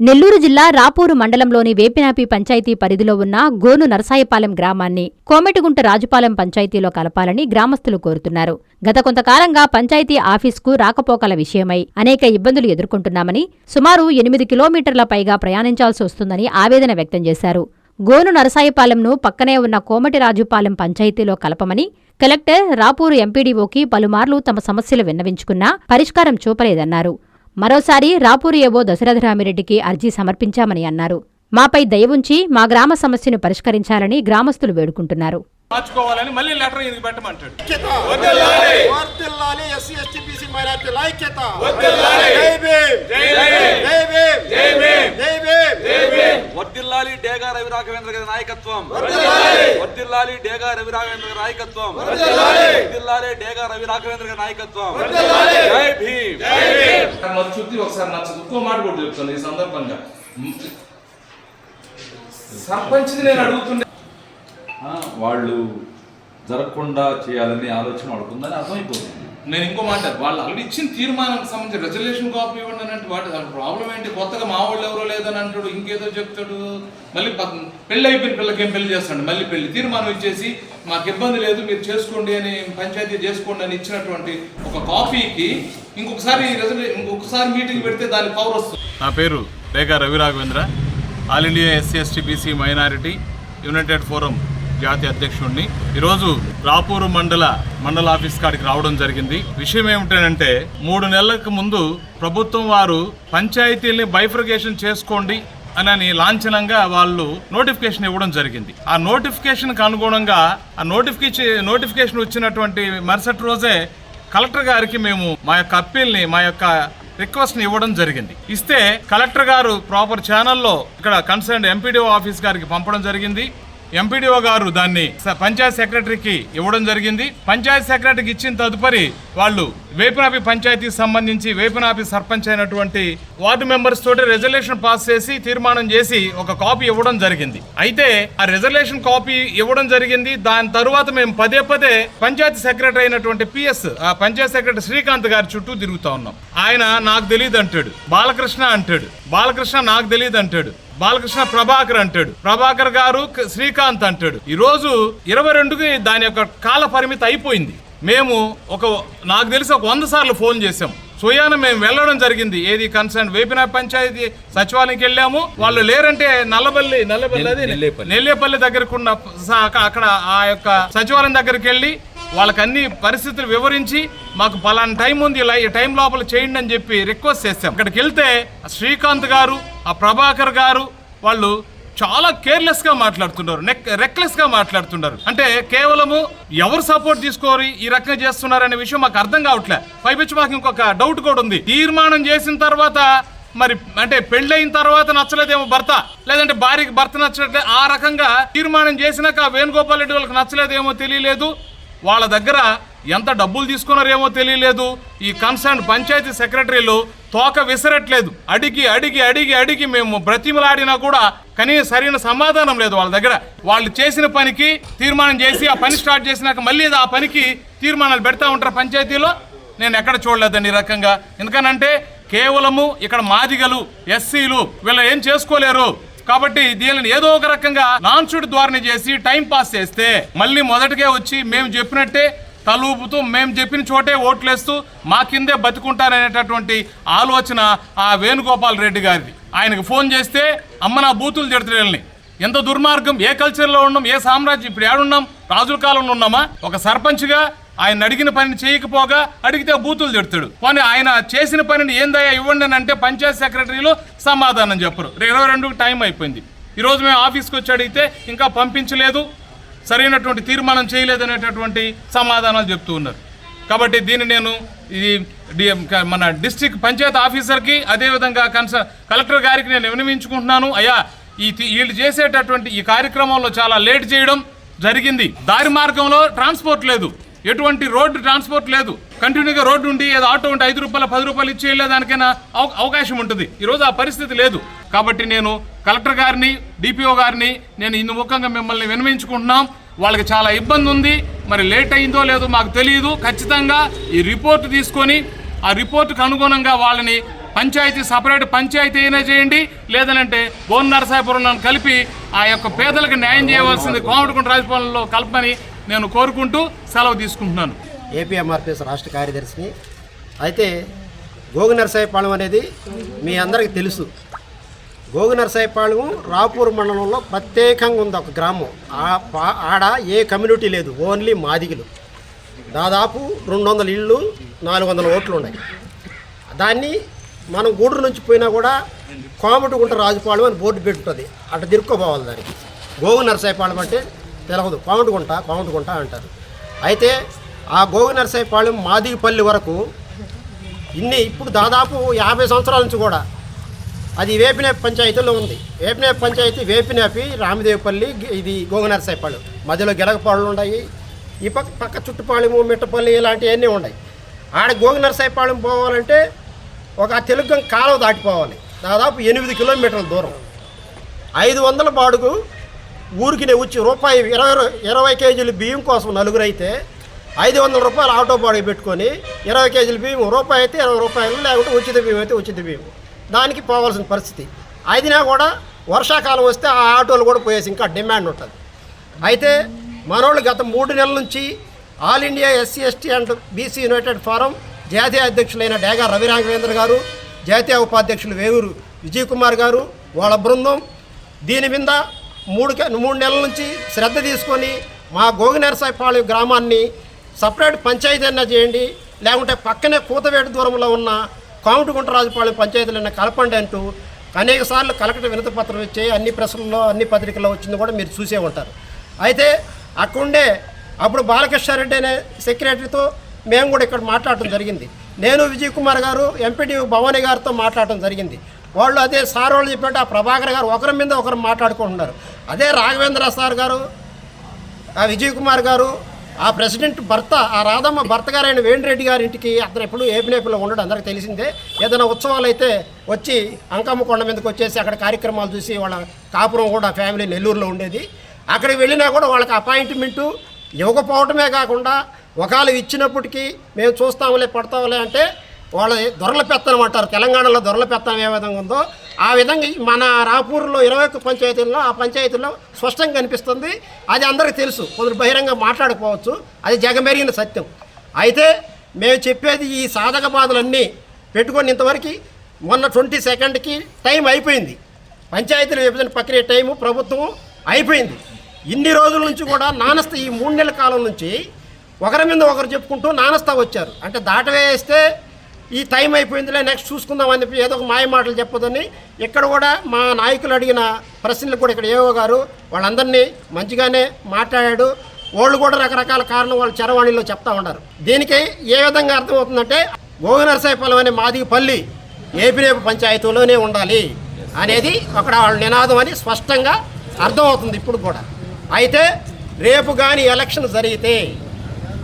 నెల్లూరు జిల్లా రాపూరు మండలంలోని వేపినాపి పంచాయతీ పరిధిలో ఉన్న గోను నరసాయపాలెం గ్రామాన్ని కోమెటిగుంట రాజుపాలెం పంచాయతీలో కలపాలని గ్రామస్తులు కోరుతున్నారు. గత కొంతకాలంగా పంచాయతీ ఆఫీస్కు రాకపోకల విషయమై అనేక ఇబ్బందులు ఎదుర్కొంటున్నామని సుమారు ఎనిమిది కిలోమీటర్ల పైగా ప్రయాణించాల్సి వస్తుందని ఆవేదన వ్యక్తం చేశారు. గోను నరసాయపాలెంను పక్కనే ఉన్న కోమటి రాజుపాలెం పంచాయతీలో కలపమని కలెక్టర్ రాపూరు ఎంపీడీఓకి పలుమార్లు తమ సమస్యలు విన్నవించుకున్నా పరిష్కారం చూపలేదన్నారు. మరోసారి రాపూరు ఏవో దశరథరామిరెడ్డికి అర్జీ సమర్పించామని అన్నారు. మాపై దయవుంచి మా గ్రామ సమస్యను పరిష్కరించాలని గ్రామస్తులు వేడుకుంటున్నారు. మార్చుకోవాలని మళ్ళీ లెటర్ ఈయనకి పెట్టమంటాడు? ఐక్యత. వర్ధిల్లాలి ఎస్సీ ఎస్టీ బీసీ మైనార్టీల ఐక్యత. జై భీమ్. జై భీమ్. జై భీమ్. జై భీమ్. వర్దిల్లాలి డేగా రవి రాఘవేంద్ర గారి నాయకత్వం. వర్దిల్లాలి. డేగా రవి రాఘవేంద్ర గారి నాయకత్వం. వర్దిల్లాలి. డేగా రవి రాఘవేంద్ర గారి నాయకత్వం. జై భీమ్. ఒకసారి నచ్చుద్ది ఒకసారి నచ్చదు ఇంకో మాట కూడా చెప్తాను ఈ సందర్భంగా. సర్పంచ్ని నేను అడుగుతుండే. ఆ, వాళ్ళు జరగకుండా చేయాలనే ఆలోచన వాళ్ళకుందని అర్థమైపోతుంది. నేను ఇంకో మాట వాళ్ళు ఆల్రెడీ ఇచ్చిన తీర్మానానికి సంబంధించి రెజల్యూషన్ కాపీ ఇవ్వండి అని అంటే వాటి ప్రాబ్లం ఏంటి? కొత్తగా మా వాళ్ళు ఎవరో లేదని అంటాడు ఇంకేదో చెప్తాడు. మళ్ళీ పెళ్ళి అయిపోయిన పిల్లకి ఏం పెళ్ళి చేస్తాడు? మళ్ళీ పెళ్ళి తీర్మానం ఇచ్చేసి మాకు ఇబ్బంది లేదు మీరు చేసుకోండి అని పంచాయతీ చేసుకోండి అని ఇచ్చినటువంటి ఒక కాపీకి ఇంకొకసారి రెజల్యూ ఇంకొకసారి మీటింగ్ పెడితే దాని పవర్ వస్తుంది. నా పేరు Dega Ravi Raghavendra all India SC ST BC minority united forum జాతీయ అధ్యక్షుడిని ఈరోజు రాపూరు మండల మండల ఆఫీస్ కాడికి రావడం జరిగింది. విషయం ఏమిటంటే మూడు నెలలకు ముందు ప్రభుత్వం వారు పంచాయతీల్ని బైఫర్గేషన్ చేసుకోండి అని లాంఛనంగా వాళ్ళు నోటిఫికేషన్ ఇవ్వడం జరిగింది. ఆ నోటిఫికేషన్కి అనుగుణంగా ఆ నోటిఫికేషన్ నోటిఫికేషన్ వచ్చినటువంటి మరుసటి రోజే కలెక్టర్ గారికి మేము మా యొక్క అప్పీల్ని మా యొక్క రిక్వెస్ట్ని ఇవ్వడం జరిగింది. ఇస్తే కలెక్టర్ గారు ప్రాపర్ ఛానల్లో ఇక్కడ కన్సర్న్ ఎంపీడీఓ ఆఫీస్ గారికి పంపడం జరిగింది. ఎంపీడీఓ గారు దాన్ని స- పంచాయత్ సెక్రటరీకి ఇవ్వడం జరిగింది. పంచాయత్ సెక్రటరీకి ఇచ్చిన తదుపరి వాళ్ళు వేపనాపి పంచాయతీకి సంబంధించి వేపనాపి సర్పంచ్ అయినటువంటి వార్డు మెంబర్స్ తోటి రెజల్యూషన్ పాస్ చేసి తీర్మానం చేసి ఒక కాపీ ఇవ్వడం జరిగింది. అయితే ఆ రెజల్యూషన్ కాపీ ఇవ్వడం జరిగింది. దాని తరువాత మేము పదే పదే పంచాయతీ సెక్రటరీ అయినటువంటి పిఎస్ ఆ పంచాయత్ సెక్రటరీ శ్రీకాంత్ గారి చుట్టూ తిరుగుతా ఉన్నాం. ఆయన నాకు తెలియదు అంటాడు బాలకృష్ణ అంటాడు. బాలకృష్ణ నాకు తెలియదు అంటాడు బాలకృష్ణ ప్రభాకర్ అంటాడు. ప్రభాకర్ గారు శ్రీకాంత్ అంటాడు. ఈ రోజు ఇరవై రెండుకి దాని యొక్క కాల పరిమితి అయిపోయింది. మేము ఒక నాకు తెలిసి ఒక వంద సార్లు ఫోన్ చేసాం స్వయాన మేము వెళ్ళడం జరిగింది. ఏది కన్సర్న్ వేపిన పంచాయతీ సచివాలయంకి వెళ్ళాము. వాళ్ళు లేరంటే నల్లబల్లి నల్లబల్లి అది నెల్లేపల్లి. దగ్గరకు ఉన్న స- అక్క- అక్కడ ఆ యొక్క సచివాలయం దగ్గరికి వెళ్ళి వాళ్ళకి అన్ని పరిస్థితులు వివరించి మాకు పలానా టైం ఉంది ఇలా ఈ టైం లోపల చేయండి అని చెప్పి రిక్వెస్ట్ చేస్తాం అక్కడికి వెళ్తే శ్రీకాంత్ గారు ఆ ప్రభాకర్ గారు వాళ్ళు చాలా కేర్లెస్గా మాట్లాడుతున్నారు నెక్ రెక్లెస్గా మాట్లాడుతున్నారు. అంటే కేవలము ఎవరు సపోర్ట్ తీసుకోరు ఈ రకంగా చేస్తున్నారనే విషయం మాకు అర్థం కావట్లే. పైపించి మాకు ఇంకొక డౌట్ కూడా ఉంది. తీర్మానం చేసిన తర్వాత మరి అంటే పెళ్ళైన తర్వాత నచ్చలేదేమో భర్త? లేదంటే భార్యకి భర్త నచ్చట్లే ఆ రకంగా తీర్మానం చేసినాక వేణుగోపాల్ రెడ్డి వాళ్ళకి నచ్చలేదేమో తెలియలేదు. వాళ్ళ దగ్గర ఎంత డబ్బులు తీసుకున్నారేమో తెలియలేదు. ఈ కన్సర్న్ పంచాయతీ సెక్రటరీలు తోక విసరట్లేదు. అడిగి అడిగి అడిగి అడిగి మేము బ్రతిమలాడినా కూడా కనీస సరైన సమాధానం లేదు వాళ్ళ దగ్గర. వాళ్ళు చేసిన పనికి తీర్మానం చేసి ఆ పని స్టార్ట్ చేసినాక మళ్ళీ ఆ పనికి తీర్మానాలు పెడతా ఉంటారు పంచాయతీలో. నేను ఎక్కడ చూడలేదండి ఈ రకంగా. ఎందుకనంటే కేవలము ఇక్కడ మాదిగలు ఎస్సీలు వీళ్ళు ఏం చేసుకోలేరు. కాబట్టి దీనిని ఏదో ఒక రకంగా నాన్సుడి ధోరణి చేసి టైం పాస్ చేస్తే మళ్ళీ మొదటికే వచ్చి మేము చెప్పినట్టే తలూపుతూ మేము చెప్పిన చోటే ఓట్లేస్తూ మా కిందే బతుకుంటారనేటటువంటి ఆలోచన ఆ వేణుగోపాల్ రెడ్డి గారిది. ఆయనకు ఫోన్ చేస్తే అమ్మ నా బూతులు తిడతలేని ఎంత దుర్మార్గం ఏ కల్చర్లో ఉన్నాం ఏ సామ్రాజ్యం ఇప్పుడు ఏడున్నాం రాజుల కాలంలో ఉన్నామా? ఒక సర్పంచ్గా ఆయన అడిగిన పనిని చేయకపోగా అడిగితే బూతులు తిడతాడు. కానీ ఆయన చేసిన పనిని ఏందయ్యా ఇవ్వండి అని అంటే పంచాయత్ సెక్రటరీలు సమాధానం చెప్పరు. ఇరవై రెండుకి టైం అయిపోయింది. ఈరోజు మేము ఆఫీస్కి వచ్చి అడిగితే ఇంకా పంపించలేదు. సరైనటువంటి తీర్మానం చేయలేదనేటటువంటి సమాధానాలు చెప్తూ ఉన్నారు. కాబట్టి దీన్ని నేను ఇది డి- మన డిస్ట్రిక్ట్ పంచాయత్ ఆఫీసర్కి అదేవిధంగా కన్స కలెక్టర్ గారికి నేను వినవించుకుంటున్నాను అయ్యా ఈ వీళ్ళు చేసేటటువంటి ఈ కార్యక్రమంలో చాలా లేట్ చేయడం జరిగింది. దారి మార్గంలో ట్రాన్స్పోర్ట్ లేదు. ఎటువంటి రోడ్డు ట్రాన్స్పోర్ట్ లేదు. కంటిన్యూగా రోడ్డు ఉండి ఏదో ఆటో ఉంటే ఐదు రూపాయలు పది రూపాయలు ఇచ్చి వెళ్ళేదానికైనా అవకాశం ఉంటుంది. ఈరోజు ఆ పరిస్థితి లేదు. కాబట్టి నేను కలెక్టర్ గారిని డిపిఓ గారిని నేను ఇందు ముఖంగా మిమ్మల్ని వినమించుకుంటున్నాం వాళ్ళకి చాలా ఇబ్బంది ఉంది. మరి లేట్ అయిందో లేదో మాకు తెలియదు. ఖచ్చితంగా ఈ రిపోర్ట్ తీసుకొని ఆ రిపోర్ట్కు అనుగుణంగా వాళ్ళని పంచాయతీ సపరేట్ పంచాయతీ అయినా చేయండి. లేదనంటే బోన్ నరసాపురంలో కలిపి ఆ యొక్క పేదలకు న్యాయం చేయవలసింది కోమటికుంట రాజపాలెంలో కలపని నేను కోరుకుంటూ సెలవు తీసుకుంటున్నాను. ఏపీఎంఆర్పిఎస్ రాష్ట్ర కార్యదర్శిని. అయితే గోగు నరసాయపాళెం అనేది మీ అందరికీ తెలుసు. గోగు నరసాయపాళెం రాపూర్ మండలంలో ప్రత్యేకంగా ఉంది ఒక గ్రామం. ఆ పా- ఆడ ఏ కమ్యూనిటీ లేదు. ఓన్లీ మాదిగులు. దాదాపు రెండు వందల ఇళ్ళు నాలుగు వందల ఓట్లు ఉన్నాయి. దాన్ని మనం గూడూరు నుంచి పోయినా కూడా కోమటిగుంట రాజుపాలెం అని బోర్డు పెట్టుతుంది అటు తిరుక్కోపోవాలి దానికి గోగు నరసాయపాళెం అంటే తెలవదు. కోమటిగుంట కోమటిగుంట అంటారు. అయితే ఆ గోగు నరసాయపాలెం మాదిగపల్లి వరకు ఇన్ని ఇప్పుడు దాదాపు యాభై సంవత్సరాల నుంచి కూడా అది వేపినేపి పంచాయతీలో ఉంది. వేపినేపి పంచాయతీ వేపినేపి రామదేవపల్లి ఇది గోగనరసాయపాడు మధ్యలో గిలగపాళ్ళు ఉన్నాయి. ఈ పక్క పక్క చుట్టుపాళెము మిట్టపల్లి ఇలాంటివన్నీ ఉన్నాయి. ఆడ గోగనరసాయపాళెం పోవాలంటే ఒక తెలుగు కాలువ దాటిపోవాలి. దాదాపు ఎనిమిది కిలోమీటర్ల దూరం. ఐదు వందల బాడుగు ఊరికి వచ్చి రూపాయి ఇరవై ఇరవై కేజీలు బియ్యం కోసం నలుగురు అయితే ఐదు వందల రూపాయలు ఆటో బాడీ పెట్టుకొని ఇరవై కేజీల బియ్యం రూపాయి అయితే ఇరవై రూపాయలు లేకుంటే ఉచిత బియ్యం అయితే ఉచిత బియ్యం. దానికి పోవాల్సిన పరిస్థితి. అయినా కూడా వర్షాకాలం వస్తే ఆ ఆటోలు కూడా పోయేసి ఇంకా డిమాండ్ ఉంటుంది. అయితే మనోళ్ళు గత మూడు నెలల నుంచి all India SC ST and BC united forum జాతీయ అధ్యక్షులైన డేగా రవి రాఘవేంద్ర గారు జాతీయ ఉపాధ్యక్షులు వేవూరు విజయ్ కుమార్ గారు వాళ్ళ బృందం దీని మీద మూడు మూడు నెలల నుంచి శ్రద్ధ తీసుకొని మా గోగినరసాయపాళెం గ్రామాన్ని సపరేట్ పంచాయతీ అయినా చేయండి లేకుంటే పక్కనే కూతవేటు దూరంలో ఉన్న కోమటిగుంట రాజుపాళెం పంచాయతీలైనా కలపండి అంటూ అనేక సార్లు కలెక్టర్ వినతి పత్రం అన్ని ప్రెస్లలో అన్ని పత్రికల్లో వచ్చింది కూడా మీరు చూసే ఉంటారు. అయితే అక్కడుండే అప్పుడు బాలకృష్ణారెడ్డి అనే సెక్రటరీతో మేము కూడా ఇక్కడ మాట్లాడటం జరిగింది. నేను విజయ్ కుమార్ గారు ఎంపీటీ భవానీ గారితో మాట్లాడటం జరిగింది. వాళ్ళు అదే సార్ వాళ్ళు చెప్పినట్టు ఆ ప్రభాకర్ గారు ఒకరి మీద ఒకరు మాట్లాడుకుంటున్నారు. అదే రాఘవేంద్ర సార్ గారు ఆ విజయ్ కుమార్ గారు ఆ ప్రెసిడెంట్ భర్త ఆ రాధమ్మ భర్త గారైన వేణిరెడ్డి గారి ఇంటికి అతను ఎప్పుడు ఏపినేపులో ఉండడం అందరికీ తెలిసిందే. ఏదైనా ఉత్సవాలు అయితే వచ్చి అంకమ్మ కొండ మీదకి వచ్చేసి అక్కడ కార్యక్రమాలు చూసి వాళ్ళ కాపురం కూడా ఫ్యామిలీ నెల్లూరులో ఉండేది. అక్కడికి వెళ్ళినా కూడా వాళ్ళకి అపాయింట్మెంటు ఇవ్వకపోవటమే కాకుండా ఒకళ్ళు ఇచ్చినప్పటికీ మేము చూస్తాములే పడతాములే అంటే వాళ్ళ దొరల పెత్తనం అంటారు. తెలంగాణలో దొరల పెత్తనం ఏ విధంగా ఉందో ఆ విధంగా మన రాపూర్లో ఇరవై ఒక్క పంచాయతీల్లో ఆ పంచాయతీల్లో స్పష్టంగా కనిపిస్తుంది. అది అందరికీ తెలుసు. కొందరు బహిరంగ మాట్లాడకపోవచ్చు. అది జగమెరిగిన సత్యం. అయితే మేము చెప్పేది ఈ సాధక బాధలన్నీ పెట్టుకొని ఇంతవరకు మొన్న ట్వంటీ సెకండ్కి టైం అయిపోయింది. పంచాయతీల విభజన ప్రక్రియ టైము ప్రభుత్వం అయిపోయింది. ఇన్ని రోజుల నుంచి కూడా నానస్త ఈ మూడు నెలల కాలం నుంచి ఒకరి మీద ఒకరు చెప్పుకుంటూ నానస్తా వచ్చారు. అంటే దాటవేస్తే ఈ టైం అయిపోయిందిలే నెక్స్ట్ చూసుకుందాం అని చెప్పి ఏదో ఒక మాయ మాటలు చెప్పదని ఇక్కడ కూడా మా నాయకులు అడిగిన ప్రశ్నలు కూడా ఇక్కడ ఏవో గారు వాళ్ళందరినీ మంచిగానే మాట్లాడాడు. వాళ్ళు కూడా రకరకాల కారణం వాళ్ళు చరవాణిలో చెప్తా ఉన్నారు. దీనికి ఏ విధంగా అర్థమవుతుందంటే గోగనరసాయపాలెం అనే మాదిగపల్లి ఏపిరేపు పంచాయతీలోనే ఉండాలి అనేది అక్కడ వాళ్ళ నినాదం అని స్పష్టంగా అర్థమవుతుంది ఇప్పుడు కూడా. అయితే రేపు కానీ ఎలక్షన్ జరిగితే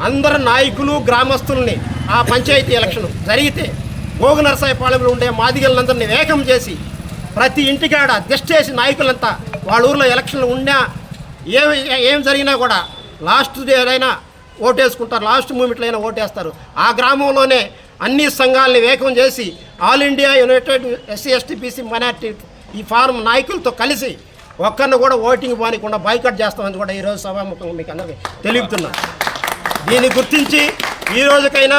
అందరు నాయకులు గ్రామస్తుల్ని ఆ పంచాయతీ ఎలక్షన్ జరిగితే గోగు ఉండే మాదిగలందరినీ వేగం చేసి ప్రతి ఇంటికాడ అడ్జస్ట్ చేసి నాయకులంతా వాళ్ళ ఊర్లో ఎలక్షన్లు ఉన్నా ఏం ఏం జరిగినా కూడా లాస్ట్ ఏదైనా ఓటేసుకుంటారు లాస్ట్ మూమెంట్లో అయినా ఓటేస్తారు. ఆ గ్రామంలోనే అన్ని సంఘాలని వేగం చేసి all India united SC ST BC minority ఈ ఫారం నాయకులతో కలిసి ఒక్కరిని కూడా ఓటింగ్ పోనీకుండా బైకట్ చేస్తామని కూడా ఈరోజు సభాముఖంగా మీకు అందరికీ తెలుపుతున్నాను దీన్ని గుర్తించి ఈ రోజుకైనా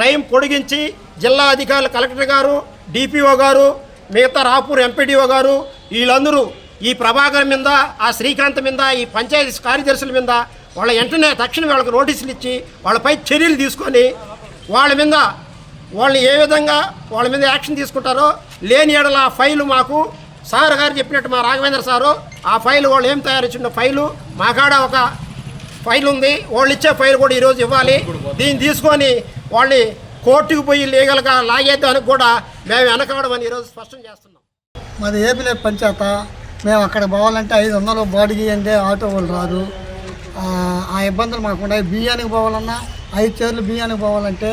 టైం పొడిగించి జిల్లా అధికారులు కలెక్టర్ గారు డిపిఓ గారు మిగతా రాపూర్ ఎంపీడీఓ గారు వీళ్ళందరూ ఈ ప్రభాకర్ మీద ఆ శ్రీకాంత్ మీద ఈ పంచాయతీ కార్యదర్శుల మీద వాళ్ళ వెంటనే తక్షణ వాళ్ళకి నోటీసులు ఇచ్చి వాళ్ళపై చర్యలు తీసుకొని వాళ్ళ మీద వాళ్ళని ఏ విధంగా వాళ్ళ మీద యాక్షన్ తీసుకుంటారో లేని ఏడల ఆ ఫైలు మాకు సార్ గారు చెప్పినట్టు మా రాఘవేంద్ర సారు ఆ ఫైల్ వాళ్ళు ఏం తయారు ఇచ్చిన ఫైలు మా కాడ ఒక ఫైల్ ఉంది. వాళ్ళు ఇచ్చే ఫైల్ కూడా ఈరోజు ఇవ్వాలి. దీన్ని తీసుకొని వాళ్ళని కోర్టుకు పోయి లీగల్గా లాగేద్దానికి కూడా మేము వెనకవడమని ఈరోజు స్పష్టం చేస్తున్నాం. మాది ఏపీలో పంచాయత. మేము అక్కడ పోవాలంటే ఐదు వందలు బాడిగి అంటే ఆటో వాళ్ళు రారు ఆ, ఇబ్బందులు మాకు ఉన్నాయి. బియ్యానికి పోవాలన్నా ఐదు చీరలు బియ్యానికి పోవాలంటే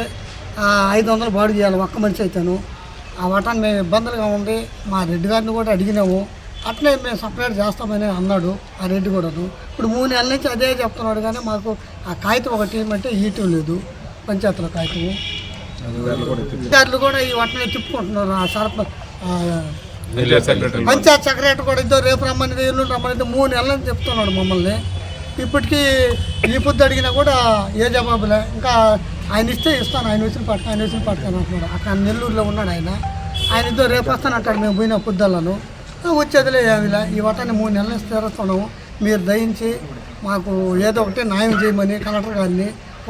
ఐదు వందలు బాడీ చేయాలి ఒక్క మనిషి అయితేను. ఆ వాటాన్ని మేము ఇబ్బందులుగా ఉంది. మా రెడ్డి గారిని కూడా అడిగినాము. అట్లే మేము సపరేట్ చేస్తామని అన్నాడు ఆ రెడ్డి కూడాను. ఇప్పుడు మూడు నెలల నుంచి అదే చెప్తున్నాడు కానీ మాకు ఆ కాగితం ఒకటి ఏమంటే ఇయటం లేదు పంచాయతీల కాగితం అధికారులు కూడా ఈ వాటిని తిప్పుకుంటున్నారు ఆ సరప ఆ, పంచాయత్ సెక్రటరీ. కూడా ఇద్దరు రేపు రమ్మని ఎల్లుండి రమ్మని మూడు నెలలు చెప్తున్నాడు మమ్మల్ని. ఇప్పటికీ ఈ పొద్దు అడిగినా కూడా ఏ జవాబులే ఇంకా ఆయన ఇస్తే ఇస్తాను ఆయన వచ్చిన పట్టుకు ఆయన వచ్చిన పట్టుకొని అంటున్నాడు. అక్కడ నెల్లూరులో ఉన్నాడు ఆయన. ఆయన ఇద్దరు రేపు వస్తానంటాడు మేము పోయిన పొద్దులను వచ్చేదిలే ఈ వటాన్ని మూడు నెలలు స్థిరస్తున్నాము మీరు దయించి మాకు ఏదో ఒకటి న్యాయం చేయమని కలెక్టర్ గారిని